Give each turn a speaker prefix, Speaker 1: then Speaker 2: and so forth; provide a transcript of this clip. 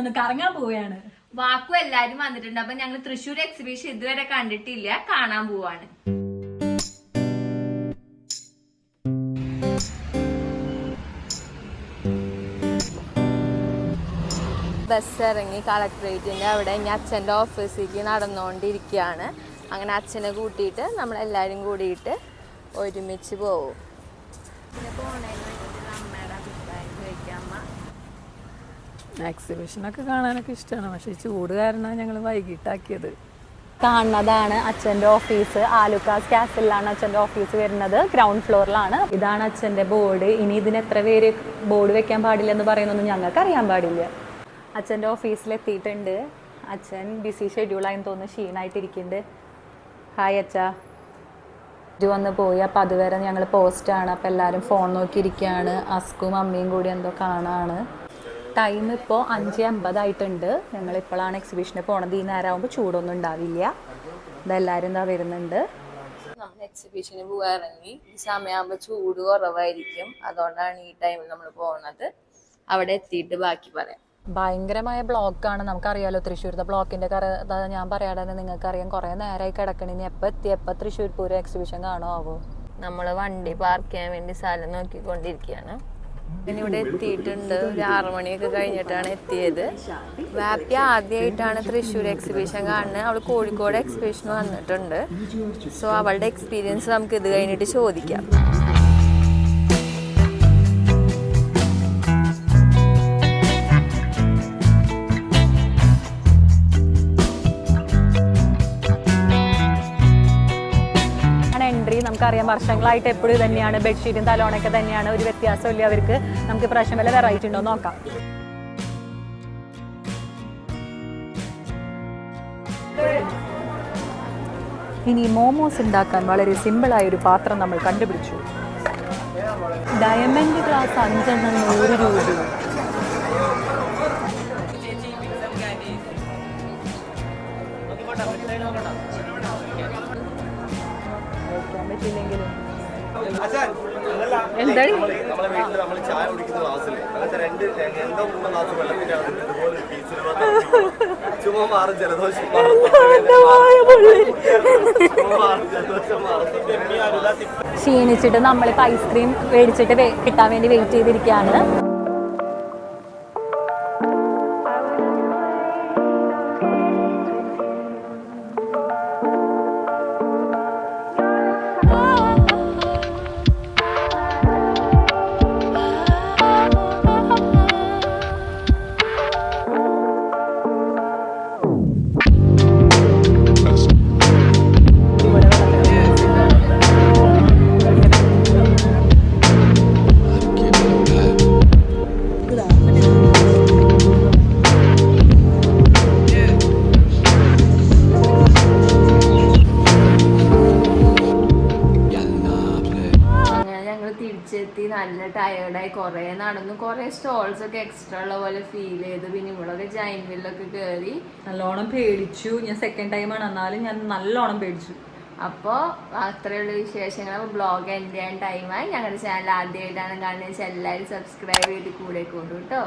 Speaker 1: ഇന്നൊന്ന് കറങ്ങാൻ പോവുകയാണ്.
Speaker 2: വാക്കും എല്ലാരും വന്നിട്ടുണ്ട്. അപ്പൊ ഞങ്ങൾ തൃശ്ശൂർ എക്സിബിഷൻ ഇതുവരെ കണ്ടിട്ടില്ല. കാണാൻ പോവാണ്. ബസ് ഇറങ്ങി കളക്ട്രേറ്റിന്റെ അവിടെ ഇനി അച്ഛന്റെ ഓഫീസിലേക്ക് നടന്നുകൊണ്ടിരിക്കുകയാണ്. അങ്ങനെ അച്ഛനെ കൂട്ടിയിട്ട് നമ്മളെല്ലാവരും കൂടിയിട്ട് ഒരുമിച്ച് പോവും. പിന്നെ
Speaker 3: എക്സിബിഷനൊക്കെ കാണാനൊക്കെ ഇഷ്ടമാണ് പക്ഷേ ചൂട് കാരണമാണ് ഞങ്ങൾ വൈകിട്ടാക്കിയത്.
Speaker 1: കാണുന്നതാണ് അച്ഛന്റെ ഓഫീസ്. ആലുക്കാസ് കാസിലാണ് അച്ഛന്റെ ഓഫീസ് വരുന്നത്. ഗ്രൗണ്ട് ഫ്ലോറിലാണ് ഇതാണ് അച്ഛന്റെ ബോർഡ് ഇനി ഇതിന് എത്ര പേര് ബോർഡ് വെക്കാൻ പാടില്ല എന്ന് പറയുന്നൊന്നും ഞങ്ങൾക്ക് അറിയാൻ പാടില്ല. അച്ഛന്റെ ഓഫീസിലെത്തിയിട്ടുണ്ട്. അച്ഛൻ ബിസി ഷെഡ്യൂളായെന്ന് തോന്നുന്നു. ക്ഷീണായിട്ടിരിക്കുന്നുണ്ട്. ഹായ് അച്ഛാ. ഇത് വന്ന് പോയി. അപ്പോൾ അതുവരെ ഞങ്ങൾ പോസ്റ്റാണ് അപ്പോൾ എല്ലാവരും ഫോൺ നോക്കിയിരിക്കുകയാണ്. അസ്കും അമ്മയും കൂടി എന്തോ കാണാണ്. ടൈം ഇപ്പോൾ അഞ്ച് അമ്പതായിട്ടുണ്ട്. ഞങ്ങൾ ഇപ്പോഴാണ് എക്സിബിഷന് പോണത്. ഈ നേരമാകുമ്പോൾ ചൂടൊന്നും ഉണ്ടാവില്ല. ഇതെല്ലാവരും എന്താ വരുന്നുണ്ട്.
Speaker 2: നമ്മൾ എക്സിബിഷന് പോകാൻ ഇറങ്ങി ഈ സമയമാകുമ്പോൾ ചൂട് കുറവായിരിക്കും. അതുകൊണ്ടാണ് ഈ ടൈമിൽ നമ്മൾ പോകുന്നത് അവിടെ എത്തിയിട്ട് ബാക്കി പറയാം.
Speaker 1: ഭയങ്കരമായ ബ്ലോക്കാണ്. നമുക്കറിയാലോ തൃശ്ശൂരത്തെ ബ്ലോക്കിന്റെ കഥ ഞാൻ പറയാതെ നിങ്ങൾക്കറിയാം. കുറേ നേരമായി കിടക്കണ. ഇനി എപ്പോൾ എത്തി? എപ്പോൾ തൃശ്ശൂർ പൂരം എക്സിബിഷൻ കാണോ ആവോ
Speaker 2: നമ്മൾ വണ്ടി പാർക്ക് ചെയ്യാൻ വേണ്ടി സ്ഥലം നോക്കിക്കൊണ്ടിരിക്കുകയാണ്. ഇവിടെ എത്തിയിട്ടുണ്ട്. ഒരു ആറുമണിയൊക്കെ കഴിഞ്ഞിട്ടാണ് എത്തിയത്. വാപ്പി ആദ്യമായിട്ടാണ് തൃശ്ശൂർ എക്സിബിഷൻ കാണുന്നത്. അവൾ കോഴിക്കോട് എക്സിബിഷന് വന്നിട്ടുണ്ട്. സോ അവളുടെ എക്സ്പീരിയൻസ് നമുക്ക് ഇത് കഴിഞ്ഞിട്ട് ചോദിക്കാം.
Speaker 1: നമുക്കറിയാം വർഷങ്ങളായിട്ട് എപ്പോഴും തന്നെയാണ്. ബെഡ്ഷീറ്റും തലോണൊക്കെ തന്നെയാണ് ഒരു വ്യത്യാസമില്ല അവർക്ക്. നമുക്ക് പ്രാവശ്യം വല്ല വെറൈറ്റി ഉണ്ടോ നോക്കാം. ഇനി മോമോസ് ഉണ്ടാക്കാൻ വളരെ സിമ്പിളായ ഒരു പാത്രം നമ്മൾ കണ്ടുപിടിച്ചു. ഡയമണ്ട് ഗ്ലാസ് അഞ്ചെണ്ണം നൂറ് രൂപ. എന്താണ്?
Speaker 4: മാറും
Speaker 1: ക്ഷീണിച്ചിട്ട് നമ്മളിപ്പോൾ ഐസ്ക്രീം മേടിച്ചിട്ട് കിട്ടാൻ വേണ്ടി വെയിറ്റ് ചെയ്തിരിക്കുകയാണ്.
Speaker 2: നല്ല ടയേർഡായി കുറേ നടന്നു. കുറേ സ്റ്റോൾസ് ഒക്കെ എക്സ്ട്രാ ഉള്ള പോലെ ഫീൽ ചെയ്തു. പിന്നെ ഇവളൊക്കെ ജൈൻ വില്ലൊക്കെ കയറി
Speaker 1: നല്ലോണം പേടിച്ചു. ഞാൻ സെക്കൻഡ് ടൈമാണ് എന്നാലും ഞാൻ നല്ലോണം പേടിച്ചു.
Speaker 2: അപ്പോൾ അത്രയുള്ള വിശേഷങ്ങൾ. ബ്ലോഗ് എൻഡ് ചെയ്യാൻ ടൈമായി ഞങ്ങളുടെ ചാനൽ ആദ്യമായിട്ടാണ് കാണുന്നത്. എല്ലാവരും സബ്സ്ക്രൈബ് ചെയ്ത് കൂടെ കൊണ്ടു കേട്ടോ.